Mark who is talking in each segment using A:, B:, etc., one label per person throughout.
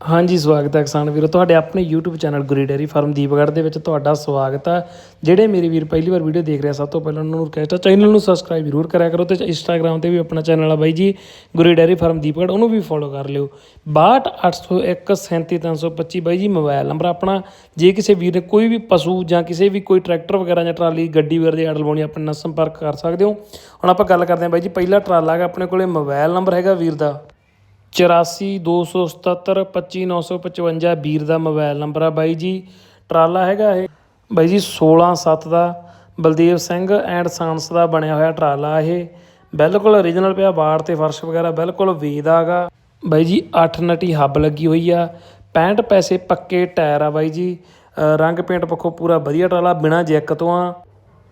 A: ਹਾਂਜੀ, ਸਵਾਗਤ ਹੈ ਕਿਸਾਨ ਵੀਰੋ। ਤੁਹਾਡੇ ਆਪਣੇ YouTube channel Guri dairy farm Deepgarh ਦੇ ਵਿੱਚ ਤੁਹਾਡਾ ਸਵਾਗਤ ਹੈ। ਜਿਹੜੇ ਮੇਰੇ ਵੀਰ ਪਹਿਲੀ ਵਾਰ ਵੀਡੀਓ ਦੇਖ ਰਿਹਾ ਸਭ ਤੋਂ ਪਹਿਲਾਂ ਉਹਨਾਂ ਨੂੰ ਰਿਕਵੈਸਟ ਹੈ, ਚੈਨਲ ਨੂੰ ਸਬਸਕ੍ਰਾਈਬ ਜ਼ਰੂਰ ਕਰਿਆ ਕਰੋ ਤੇ ਇੰਸਟਾਗ੍ਰam ਤੇ ਵੀ ਆਪਣਾ ਚੈਨਲ ਆ ਬਾਈ ਜੀ, ਗੁਰੀ ਡੇਅਰੀ ਫਾਰਮ ਦੀਪਗੜ੍ਹ, ਉਹਨੂੰ ਵੀ ਫੋਲੋ ਕਰ ਲਿਓ। 6280137325 ਬਾਈ ਜੀ ਮੋਬਾਈਲ ਨੰਬਰ ਆਪਣਾ। ਜੇ ਕਿਸੇ ਵੀਰ ਨੇ ਕੋਈ ਵੀ ਪਸ਼ੂ ਜਾਂ ਕਿਸੇ ਵੀ ਕੋਈ ਟਰੈਕਟਰ ਵਗੈਰਾ ਜਾਂ ਟਰਾਲੀ, ਗੱਡੀ ਵਗੈਰਾ ਦੀ ਆਰਡਰ ਲਾਉਣੀ ਆਪਣੇ ਨਾਲ ਸੰਪਰਕ ਕਰ ਸਕਦੇ ਹੋ। ਹੁਣ ਆਪਾਂ ਗੱਲ ਕਰਦੇ ਹਾਂ ਬਾਈ ਜੀ, ਪਹਿਲਾ ਟਰਾਲਾ ਹੈਗਾ ਆਪਣੇ ਕੋਲੇ ਮੋਬਾਈਲ ਨੰਬਰ ਹੈਗਾ ਵੀਰ ਦਾ। 8427725955 ਵੀਰ ਦਾ ਮੋਬਾਈਲ ਨੰਬਰ ਆ ਬਾਈ ਜੀ। ਟਰਾਲਾ ਹੈਗਾ ਇਹ। ਬਾਈ ਜੀ 16/7 ਦਾ ਬਲਦੇਵ ਸਿੰਘ ਐਂਡ ਸਾਂਸ ਦਾ ਬਣਿਆ ਹੋਇਆ ਟਰਾਲਾ ਇਹ। ਬਿਲਕੁਲ ਓਰੀਜਨਲ ਪਿਆ ਬਾੜ ਤੇ ਫਰਸ਼ ਵਗੈਰਾ ਬਿਲਕੁਲ ਵੇਦ ਆਗਾ। ਬਾਈ ਜੀ 8 ਨਟੀ ਹੱਬ ਲੱਗੀ ਹੋਈ ਆ। 65 ਪੈਸੇ ਪੱਕੇ ਟਾਇਰ ਆ ਬਾਈ ਜੀ। ਰੰਗ ਪੇਂਟ ਪੱਖੋਂ ਪੂਰਾ ਵਧੀਆ ਟਰਾਲਾ, ਬਿਨਾ ਜੈਕ ਤੋਂ ਆ।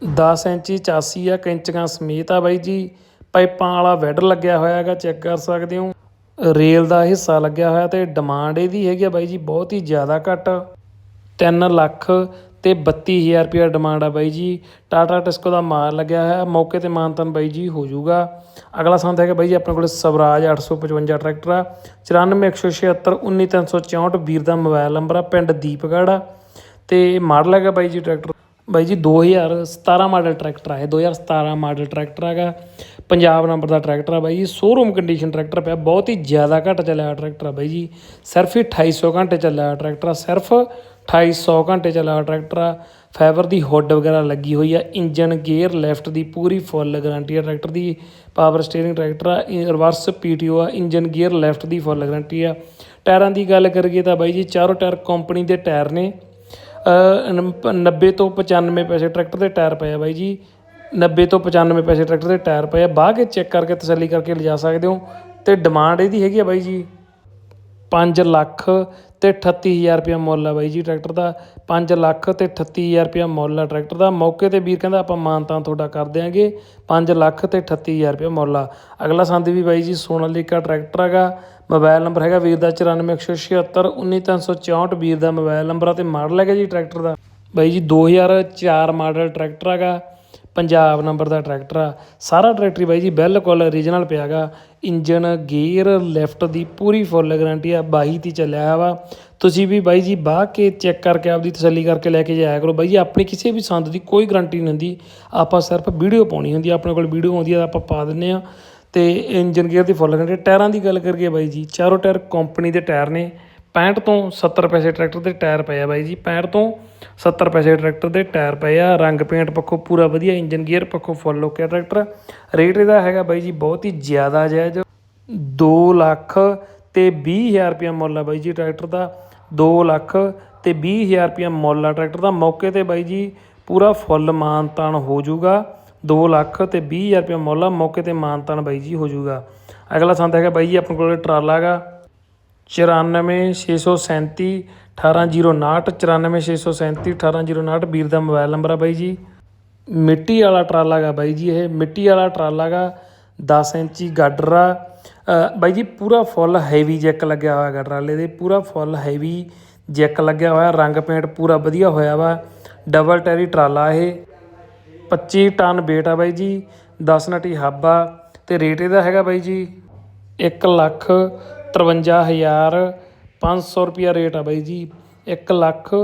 A: 10 ਇੰਚੀ ਚਾਸੀ ਆ, ਕੈਂਚੀਆਂ ਸਮੇਤ ਆ ਬਾਈ ਜੀ। ਪਾਈਪਾਂ ਵਾਲਾ ਵੈਡ ਲੱਗਿਆ ਹੋਇਆ ਹੈਗਾ, ਚੈੱਕ ਕਰ ਸਕਦੇ ਹੋ। ਰੇਲ ਦਾ ਹਿੱਸਾ ਲੱਗਿਆ ਹੋਇਆ ਤੇ ਡਿਮਾਂਡ ਇਹਦੀ ਹੈਗੀ ਆ ਬਾਈ ਜੀ ਬਹੁਤ ਹੀ ਜ਼ਿਆਦਾ ਘੱਟ। 3 ਲੱਖ ਤੇ 32000 ਰੁਪਇਆ ਡਿਮਾਂਡ ਆ ਬਾਈ ਜੀ। ਟਾਟਾ ਟਿਸਕੋ ਦਾ ਮਾਲ ਲੱਗਿਆ ਹੋਇਆ, ਮੌਕੇ ਤੇ ਮਾਨਤਨ ਬਾਈ ਜੀ ਹੋ ਜਾਊਗਾ। ਅਗਲਾ ਸੰਦ ਹੈਗਾ ਬਾਈ ਜੀ ਆਪਣੇ ਕੋਲ ਸਵਰਾਜ 855 ਟਰੈਕਟਰ ਆ 94176 19364 ਵੀਰ ਦਾ ਮੋਬਾਈਲ ਨੰਬਰ ਆ, ਪਿੰਡ ਦੀਪਗੜ੍ਹ ਆ। ਤੇ ਮਾਡਲ ਹੈਗਾ ਬਾਈ ਜੀ ਟਰੈਕਟਰ, ਬਾਈ ਜੀ 2017 ਮਾਡਲ ਟਰੈਕਟਰ ਆ, ਇਹ 2017 ਮਾਡਲ ਟਰੈਕਟਰ ਹੈਗਾ। ਪੰਜਾਬ ਨੰਬਰ ਦਾ ਟਰੈਕਟਰ ਆ ਬਾਈ ਜੀ ਸ਼ੋਰੂਮ ਕੰਡੀਸ਼ਨ ਟਰੈਕਟਰ ਪਿਆ ਬਹੁਤ ਹੀ ਜ਼ਿਆਦਾ ਘੱਟ ਚੱਲਿਆ ਹੋਇਆ ਟਰੈਕਟਰ ਆ ਬਾਈ ਜੀ। ਸਿਰਫ ਹੀ 2800 ਘੰਟੇ ਚੱਲਿਆ ਹੋਇਆ ਟਰੈਕਟਰ ਆ ਸਿਰਫ 2800 ਘੰਟੇ ਚੱਲਿਆ ਟਰੈਕਟਰ ਆ। ਫਾਈਬਰ ਦੀ ਹੁੱਡ ਵਗੈਰਾ ਲੱਗੀ ਹੋਈ ਆ ਇੰਜਨ ਗੇਅਰ ਲੈਫਟ ਦੀ ਪੂਰੀ ਫੁੱਲ ਗਾਰੰਟੀ ਆ ਟਰੈਕਟਰ ਦੀ ਪਾਵਰ ਸਟੀਅਰਿੰਗ ਟਰੈਕਟਰ ਆ ਰਿਵਰਸ ਪੀਟੀਓ ਆ ਇੰਜਨ ਗੇਅਰ ਲੈਫਟ ਦੀ ਫੁੱਲ ਗਾਰੰਟੀ ਆ। ਟਾਇਰਾਂ ਦੀ ਗੱਲ ਕਰੀਏ ਤਾਂ ਬਾਈ ਜੀ ਚਾਰੋਂ ਟਾਇਰ ਕੰਪਨੀ ਦੇ ਟਾਇਰ ਨੇ। ਅ, 90 ਤੋਂ 95 ਪੈਸੇ ਟਰੈਕਟਰ ਦੇ ਟਾਇਰ ਪਏ ਆ ਬਾਈ ਜੀ। 90 ਤੋਂ 95 ਪੈਸੇ ਟਰੈਕਟਰ ਦੇ ਟਾਇਰ ਪਏ ਆ। ਬਾਹ ਕੇ ਚੈੱਕ ਕਰਕੇ ਤਸੱਲੀ ਕਰਕੇ ਲਿਜਾ ਸਕਦੇ ਹੋ। ਤੇ ਡਿਮਾਂਡ ਇਹਦੀ ਹੈਗੀ ਆ ਬਾਈ ਜੀ। 5 ਲੱਖ ਤੇ 38000 ਰੁਪਇਆ ਮੁੱਲ ਆ ਬਾਈ ਜੀ ਟਰੈਕਟਰ ਦਾ। 5 ਲੱਖ ਤੇ 38000 ਰੁਪਇਆ ਮੁੱਲ ਆ ਟਰੈਕਟਰ ਦਾ। ਮੌਕੇ ਤੇ ਵੀਰ ਕਹਿੰਦਾ, ਆਪਾਂ ਮਾਨਤਾਂ ਤੁਹਾਡਾ ਕਰ ਦਿਆਂਗੇ। 5 ਲੱਖ ਤੇ 38000 ਰੁਪਇਆ ਮੁੱਲ ਆ। ਅਗਲਾ ਸੰਦ ਵੀ ਬਾਈ ਜੀ ਸੋਨਾਲੀਕਾ ਟਰੈਕਟਰ ਹੈਗਾ। ਮੋਬਾਈਲ ਨੰਬਰ ਹੈਗਾ ਵੀਰ ਦਾ 9416 19364 ਵੀਰ ਦਾ ਮੋਬਾਈਲ ਨੰਬਰ ਆ ਤੇ ਮਾਡਲ ਹੈਗਾ ਜੀ ਟਰੈਕਟਰ ਦਾ। ਬਾਈ ਜੀ 2004 ਮਾਡਲ ਟਰੈਕਟਰ ਹੈਗਾ। ਪੰਜਾਬ ਨੰਬਰ ਦਾ ਟਰੈਕਟਰ ਆ। ਸਾਰਾ ਟਰੈਕਟਰ ਬਾਈ ਜੀ ਬਿਲਕੁਲ ਓਰੀਜਨਲ ਪਿਆਗਾ ਇੰਜਨ ਗੇਅਰ ਲੈਫਟ ਦੀ ਪੂਰੀ ਫੁੱਲ ਗਾਰੰਟੀ ਆ। ਬਾਈ ਤੀ ਚੱਲਿਆ ਵਾ। ਤੁਸੀਂ ਵੀ ਬਾਈ ਜੀ ਬਾਹ ਕੇ ਚੈੱਕ ਕਰਕੇ ਆਪਦੀ ਤਸੱਲੀ ਕਰਕੇ ਲੈ ਕੇ ਜਾਇਆ ਕਰੋ। ਬਾਈ ਜੀ ਆਪਣੀ ਕਿਸੇ ਵੀ ਸੰਦ ਦੀ ਕੋਈ ਗਾਰੰਟੀ ਨਹੀਂ ਹੁੰਦੀ। ਆਪਾਂ ਸਿਰਫ ਵੀਡੀਓ ਪਾਉਣੀ ਹੁੰਦੀ ਆਪਣੇ ਕੋਲ ਵੀਡੀਓ ਆਉਂਦੀ ਆ ਆਪਾਂ ਪਾ ਦਿੰਨੇ ਆ। ਤੇ ਇੰਜਨ ਗੇਅਰ ਦੀ ਫੁੱਲ ਗਾਰੰਟੀ ਟਾਇਰਾਂ ਦੀ ਗੱਲ ਕਰੀਏ ਬਾਈ ਜੀ, ਚਾਰੋਂ ਟਾਇਰ ਕੰਪਨੀ ਦੇ ਟਾਇਰ ਨੇ। 65 ਤੋਂ 70 ਪੈਸੇ ਟਰੈਕਟਰ ਦੇ ਟਾਇਰ ਪਏ ਆ ਬਾਈ ਜੀ 65 ਤੋਂ 70 ਪੈਸੇ ਟਰੈਕਟਰ ਦੇ ਟਾਇਰ ਪਏ ਆ, ਰੰਗ ਪੇਂਟ ਪੱਖੋਂ ਪੂਰਾ ਵਧੀਆ, ਇੰਜਨ ਗੀਅਰ ਪੱਖੋਂ ਫੁੱਲ ਓਕੇ ਟਰੈਕਟਰ। ਰੇਟ ਇਹਦਾ ਹੈਗਾ ਬਾਈ ਜੀ ਬਹੁਤ ਹੀ ਜ਼ਿਆਦਾ ਜਾਇਜ਼। 2 ਲੱਖ ਤੇ 20000 ਰੁਪਇਆ ਮੁੱਲ ਆ ਬਾਈ ਜੀ ਟਰੈਕਟਰ ਦਾ। 2 ਲੱਖ ਤੇ 20000 ਰੁਪਇਆ ਮੁੱਲ ਆ ਟਰੈਕਟਰ ਦਾ। ਮੌਕੇ ਤੇ ਬਾਈ ਜੀ ਪੂਰਾ ਫੁੱਲ ਮਾਨਤਾਨ ਹੋ ਜਾਊਗਾ। 2 ਲੱਖ ਤੇ 20000 ਰੁਪਇਆ ਮੁੱਲ ਆ। ਮੌਕੇ ਤੇ ਮਾਨਤਾਨ ਬਾਈ ਜੀ ਹੋ ਜਾਊਗਾ। ਅਗਲਾ ਸੰਦ ਹੈਗਾ ਬਾਈ ਜੀ ਆਪਣੇ ਕੋਲ ਟਰਾਲਾ ਹੈਗਾ। ਚੁਰਾਨਵੇਂ, ਛੇ ਸੌ ਸੈਂਤੀ, ਅਠਾਰਾਂ, ਜੀਰੋ ਉਨਾਹਠ ਚੁਰਾਨਵੇਂ, ਛੇ ਸੌ ਸੈਂਤੀ, ਅਠਾਰਾਂ, ਜੀਰੋ ਉਨਾਹਠ ਵੀਰ ਦਾ ਮੋਬਾਈਲ ਨੰਬਰ ਆ ਬਾਈ ਜੀ। ਮਿੱਟੀ ਵਾਲਾ ਟਰਾਲਾ ਗਾ ਬਾਈ ਜੀ ਇਹ। ਮਿੱਟੀ ਵਾਲਾ ਟਰਾਲਾ ਗਾ 10 ਇੰਚੀ ਗਾਡਰ ਆ। ਬਾਈ ਜੀ ਪੂਰਾ ਫੁੱਲ ਹੈਵੀ ਜੈਕ ਲੱਗਿਆ ਹੋਇਆ ਗਾ ਟਰਾਲੇ ਦੇ। ਪੂਰਾ ਫੁੱਲ ਹੈਵੀ ਜੈਕ ਲੱਗਿਆ ਹੋਇਆ। ਰੰਗ ਪੇਂਟ ਪੂਰਾ ਵਧੀਆ ਹੋਇਆ ਵਾ। ਡਬਲ ਟੈਰੀ ਟਰਾਲਾ ਇਹ। 25 ਟਨ weight ਆ ਬਾਈ ਜੀ। 10 ਨਟੀ ਹੱਬ ਆ। ਤੇ ਰੇਟ ਇਹਦਾ ਹੈਗਾ ਬਾਈ ਜੀ 1 ਲੱਖ 53000 500 ਰੁਪਿਆ ਰੇਟ ਆ ਬਾਈ ਜੀ। 1 ਲੱਖ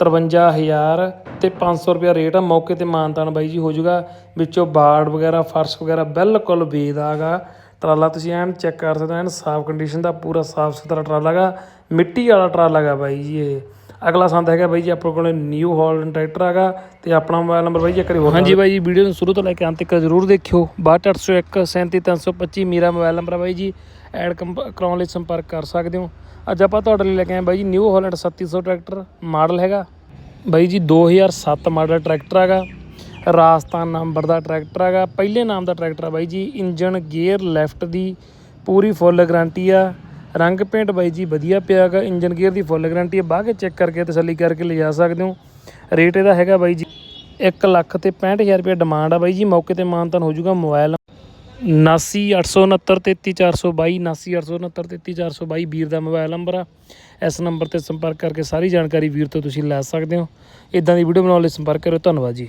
A: 53000 ਤੇ 500 ਰੁਪਿਆ ਰੇਟ ਆ। ਮੌਕੇ ਤੇ ਮਾਨਤਾਨ ਬਾਈ ਜੀ ਹੋ ਜਾਊਗਾ। ਵਿੱਚੋਂ ਬਾੜ ਵਗੈਰਾ ਫਰਸ਼ ਵਗੈਰਾ ਬਿਲਕੁਲ ਬੇਦ ਆਗਾ। ਟਰਾਲਾ ਤੁਸੀਂ ਐਨ ਚੈੱਕ ਕਰ ਸਕਦੇ ਹੋ ਐਨ ਸਾਫ਼ ਕੰਡੀਸ਼ਨ ਦਾ ਪੂਰਾ ਸਾਫ਼ ਸੁਥਰਾ ਟਰਾਲਾ ਗਾ ਮਿੱਟੀ ਵਾਲਾ ਟਰਾਲਾ ਗਾ ਬਾਈ ਜੀ ਇਹ। ਅਗਲਾ ਸੰਦ ਹੈਗਾ ਬਾਈ ਜੀ ਆਪਣੇ ਕੋਲ ਨਿਊ ਹਾਲੈਂਡ ਟਰੈਕਟਰ ਹੈਗਾ ਤੇ ਆਪਣਾ ਮੋਬਾਈਲ ਨੰਬਰ ਬਾਈ ਜੀ ਇੱਕ ਵਾਰੀ ਹੋਰ ਹਾਂਜੀ ਬਾਈ ਜੀ ਵੀਡੀਓ ਨੂੰ ਸ਼ੁਰੂ ਤੋਂ ਲੈ ਕੇ ਅੰਤ ਤੱਕ ਜ਼ਰੂਰ ਦੇਖਿਓ। 62801 37325 ਮੇਰਾ ਮੋਬਾਈਲ ਨੰਬਰ ਆ ਬਾਈ ਜੀ। ਐਡ ਕਰਾਉਣ ਲਈ ਸੰਪਰਕ ਕਰ ਸਕਦੇ ਹੋ। ਅੱਜ ਆਪਾਂ ਤੁਹਾਡੇ ਲਈ ਲੈ ਕੇ ਆਏ ਬਾਈ ਜੀ ਨਿਊ ਹਾਲੈਂਡ 3700 ਟਰੈਕਟਰ ਮਾਡਲ ਹੈਗਾ। ਬਾਈ ਜੀ 2007 ਮਾਡਲ ਟਰੈਕਟਰ ਹੈਗਾ। ਰਾਜਸਥਾਨ ਨੰਬਰ ਦਾ ਟਰੈਕਟਰ ਹੈਗਾ। ਪਹਿਲੇ ਨਾਮ ਦਾ ਟਰੈਕਟਰ ਆ ਬਾਈ ਜੀ ਇੰਜਨ ਗੇਅਰ, ਲੈਫਟ ਦੀ ਪੂਰੀ ਫੁੱਲ ਗਾਰੰਟੀ ਆ। ਰੰਗ ਪੇਂਟ ਬਾਈ ਜੀ ਵਧੀਆ ਪਿਆ ਹੈਗਾ। ਇੰਜਨ ਗੇਅਰ ਦੀ ਫੁੱਲ ਗਾਰੰਟੀ ਆ। ਬਾਹ ਕੇ ਚੈੱਕ ਕਰਕੇ ਤਸੱਲੀ ਕਰਕੇ ਲਿਜਾ ਸਕਦੇ ਹੋ। ਰੇਟ ਇਹਦਾ ਹੈਗਾ ਬਾਈ ਜੀ 1 ਲੱਖ ਤੇ 65000 ਰੁਪਏ ਡਿਮਾਂਡ ਆ ਬਾਈ ਜੀ। ਮੌਕੇ ਤੇ ਮਾਨਤਨ ਹੋ ਜਾਊਗਾ ਮੋਬਾਈਲ 79869 33422 79869 33422 ਵੀਰ ਦਾ ਮੋਬਾਈਲ ਨੰਬਰ ਆ। ਇਸ ਨੰਬਰ ਤੇ ਸੰਪਰਕ ਕਰਕੇ ਸਾਰੀ ਜਾਣਕਾਰੀ ਵੀਰ ਤੋਂ ਤੁਸੀਂ ਲੈ ਸਕਦੇ ਹੋ। ਇਦਾਂ ਦੀ ਵੀਡੀਓ ਬਣਾਉਣ ਲਈ ਸੰਪਰਕ ਕਰੋ ਧੰਨਵਾਦ ਜੀ।